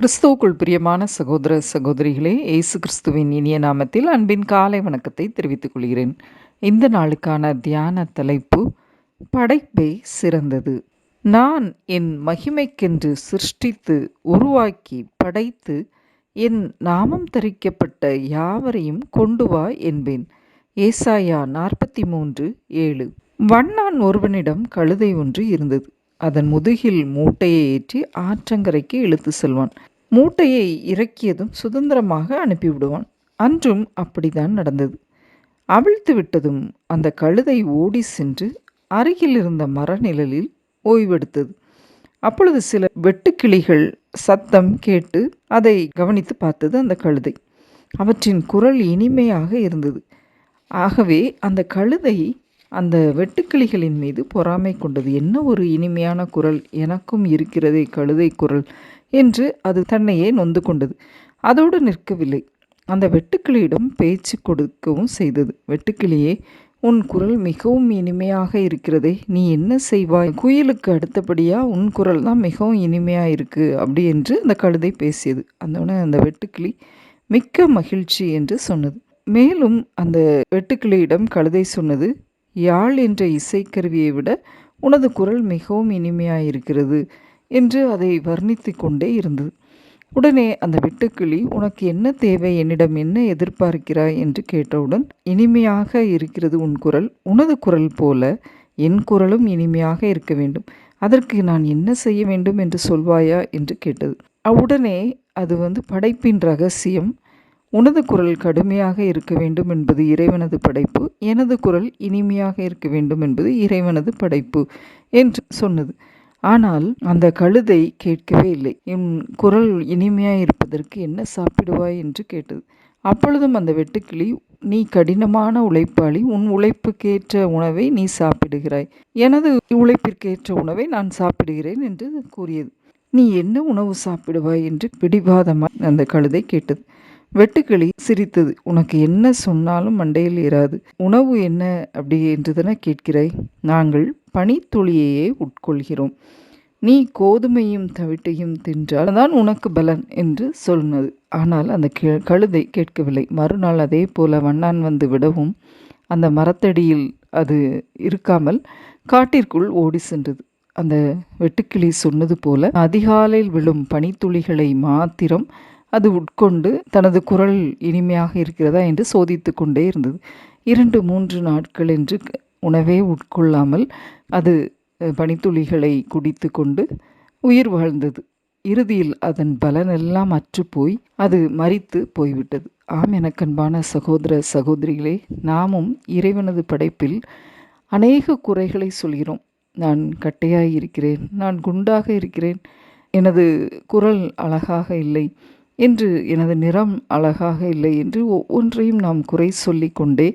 கிறிஸ்துவுக்குள் பிரியமான சகோதர சகோதரிகளே இயேசு கிறிஸ்துவின் இனிய நாமத்தில் அன்பின் காலை வணக்கத்தை தெரிவித்துக் கொள்கிறேன். இந்த நாளுக்கான தியான தலைப்பு படைப்பே சிறந்தது. நான் என் மகிமைக்கென்று சிருஷ்டித்து உருவாக்கி படைத்து என் நாமம் தரிக்கப்பட்ட யாவரையும் கொண்டு வா என்பேன். ஏசாயா நாற்பத்தி மூன்று ஏழு. வண்ணான் ஒருவனிடம் கழுதை ஒன்று இருந்தது. அதன் முதுகில் மூட்டையை ஏற்றி ஆற்றங்கரைக்கு இழுத்து செல்வான். மூட்டையை இறக்கியதும் சுதந்திரமாக அனுப்பிவிடுவான். அன்றும் அப்படிதான் நடந்தது. அவிழ்த்து விட்டதும் அந்த கழுதை ஓடி சென்று அருகில் இருந்த மரநிழலில் ஓய்வெடுத்தது. அப்பொழுது சில வெட்டுக்கிளிகள் சத்தம் கேட்டு அதை கவனித்து பார்த்தது அந்த கழுதை. அவற்றின் குரல் இனிமையாக இருந்தது. ஆகவே அந்த கழுதை அந்த வெட்டுக்கிளிகளின் மீது பொறாமை கொண்டது. என்ன ஒரு இனிமையான குரல்? எனக்கும் இருக்கிறதே கழுதை குரல் என்று அது தன்னையே நொந்து கொண்டது. அதோடு நிற்கவில்லை. அந்த வெட்டுக்கிளியிடம் பேச்சு கொடுக்கவும் செய்தது. வெட்டுக்கிளியே உன் குரல் மிகவும் இனிமையாக இருக்கிறதே. நீ என்ன செய்வாய்? குயிலுக்கு அடுத்தபடியாக உன் குரல் தான் மிகவும் இனிமையாக இருக்கு அப்படி என்று அந்த கழுதை பேசியது. அந்த அந்த வெட்டுக்கிளி மிக்க மகிழ்ச்சி என்று சொன்னது. மேலும் அந்த வெட்டுக்கிளியிடம் கழுதை சொன்னது யாழ் என்ற இசைக்கருவியை விட உனது குரல் மிகவும் இனிமையாக இருக்கிறது என்று அதை வர்ணித்து கொண்டே இருந்தது. உடனே அந்த வெட்டுக்கிளி உனக்கு என்ன தேவை? என்னிடம் என்ன எதிர்பார்க்கிறாய்? என்று கேட்டவுடன் இனிமையாக இருக்கிறது உன் குரல். உனது குரல் போல என் குரலும் இனிமையாக இருக்க வேண்டும். அதற்கு நான் என்ன செய்ய வேண்டும் என்று சொல்வாயா? என்று கேட்டது. உடனே அது வந்து படைப்பின் ரகசியம். உனது குரல் கடுமையாக இருக்க வேண்டும் என்பது இறைவனது படைப்பு. எனது குரல் இனிமையாக இருக்க வேண்டும் என்பது இறைவனது படைப்பு என்று சொன்னது. ஆனால் அந்த கழுதை கேட்கவே இல்லை. என் குரல் இனிமையாக இருப்பதற்கு என்ன சாப்பிடுவாய் என்று கேட்டது. அப்பொழுதும் அந்த வெட்டுக்கிளி நீ கடினமான உழைப்பாளி. உன் உழைப்புக்கேற்ற உணவை நீ சாப்பிடுகிறாய். எனது உழைப்பிற்கேற்ற உணவை நான் சாப்பிடுகிறேன் என்று கூறியது. நீ என்ன உணவு சாப்பிடுவாய்? என்று பிடிவாதமாக அந்த கழுதை கேட்டது. வெட்டுக்கிளி சிரித்தது. உனக்கு என்ன சொன்னாலும் மண்டையில் ஏறாது. உணவு என்ன அப்படி என்று கேட்கிறாய்? நாங்கள் பனித்துளியையே உட்கொள்கிறோம். நீ கோதுமையும் தவிட்டையும் தின்றால் தான் உனக்கு பலன் என்று சொன்னது ஆனால் அந்த கழுதை கேட்கவில்லை. மறுநாள் அதே போல வண்ணான் வந்து விடவும் அந்த மரத்தடியில் அது இருக்காமல் காட்டிற்குள் ஓடி சென்றது. அந்த வெட்டுக்கிளி சொன்னது போல அதிகாலையில் விழும் பனித்துளிகளை மாத்திரம் அது உட்கொண்டு தனது குரல் இனிமையாக இருக்கிறதா என்று சோதித்து கொண்டே இருந்தது. இரண்டு மூன்று நாட்கள் என்று உணவே உட்கொள்ளாமல் அது பனித்துளிகளை குடித்து கொண்டு உயிர் வாழ்ந்தது. இறுதியில் அதன் பலனெல்லாம் அற்றுப்போய் அது மறித்து போய்விட்டது. ஆம் எனக்கன்பான சகோதர சகோதரிகளே நாமும் இறைவனது படைப்பில் அநேக குறைகளை சொல்கிறோம். நான் கட்டையாக இருக்கிறேன் நான் குண்டாக இருக்கிறேன். எனது குரல் அழகாக இல்லை. என்று எனது நிறம் அழகாக இல்லை என்று ஒவ்வொன்றையும் நாம் குறை சொல்லி கொண்டே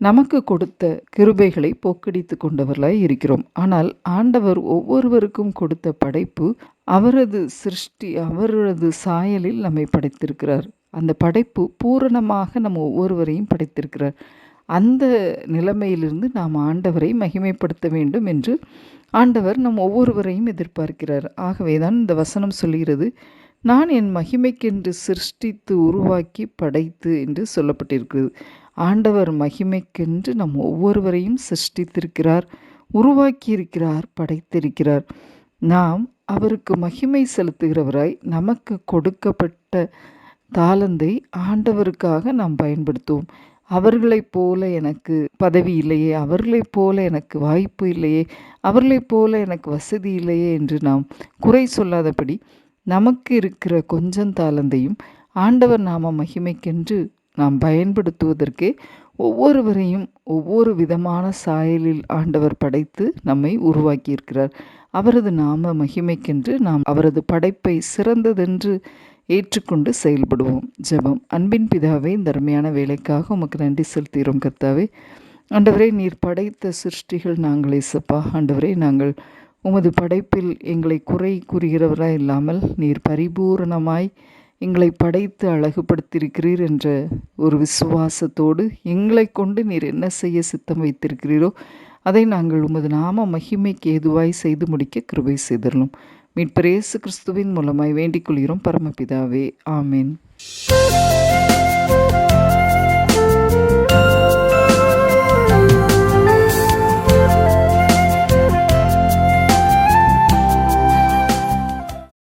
நமக்கு கொடுத்த கிருபைகளை போக்கடித்து கொண்டவர்களாய் இருக்கிறோம். ஆனால் ஆண்டவர் ஒவ்வொருவருக்கும் கொடுத்த படைப்பு அவரது சிருஷ்டி அவரது சாயலில் நம்மை படைத்திருக்கிறார். அந்த படைப்பு பூரணமாக நம்ம ஒவ்வொருவரையும் படைத்திருக்கிறார். அந்த நிலைமையிலிருந்து நாம் ஆண்டவரை மகிமைப்படுத்த வேண்டும் என்று ஆண்டவர் நம் ஒவ்வொருவரையும் எதிர்பார்க்கிறார். ஆகவே தான் இந்த வசனம் சொல்கிறது நான் என் மகிமைக்கென்று சிருஷ்டித்து உருவாக்கி படைத்து என்று சொல்லப்பட்டிருக்கிறது. ஆண்டவர் மகிமைக்கென்று நம் ஒவ்வொருவரையும் சிருஷ்டித்திருக்கிறார் உருவாக்கியிருக்கிறார் படைத்திருக்கிறார். நாம் அவருக்கு மகிமை செலுத்துகிறவராய் நமக்கு கொடுக்கப்பட்ட தாளந்தை ஆண்டவருக்காக நாம் பயன்படுத்துவோம். அவர்களைப் போல எனக்கு பதவி இல்லையே அவர்களைப் போல எனக்கு வாய்ப்பு இல்லையே அவர்களைப் போல எனக்கு வசதி இல்லையே என்று நாம் குறை சொல்லாதபடி நமக்கு இருக்கிற கொஞ்சம் தாளந்தையும் ஆண்டவர் நாம மகிமைக்கென்று நாம் பயன்படுத்துவதற்கே ஒவ்வொருவரையும் ஒவ்வொரு விதமான சாயலில் ஆண்டவர் படைத்து நம்மை உருவாக்கியிருக்கிறார். அவரது நாம மகிமைக்கென்று நாம் அவரது படைப்பை சிறந்ததென்று ஏற்றுக்கொண்டு செயல்படுவோம். ஜெபம். அன்பின் பிதாவே இந்த அருமையான வேலைக்காக உமக்கு நன்றி செலுத்துகிறோம் கர்த்தாவே. ஆண்டவரே நீர் படைத்த சிருஷ்டிகள் நாங்கள் இசப்பா ஆண்டவரே நாங்கள் உமது படைப்பில் எங்களை குறை கூறுகிறவராய் இல்லாமல் நீர் பரிபூரணமாய் எங்களை படைத்து அழகுபடுத்தியிருக்கிறீர் என்ற ஒரு விசுவாசத்தோடு எங்களை கொண்டு நீர் என்ன செய்ய சித்தம் வைத்திருக்கிறீரோ அதை நாங்கள் உமது நாம மகிமைக்கு ஏதுவாய் செய்து முடிக்க கிருபை செய்திடணும் மீட்பர் இயேசு கிறிஸ்துவின் மூலமாய் வேண்டிக் கொள்கிறோம். பரமபிதாவே ஆமேன்.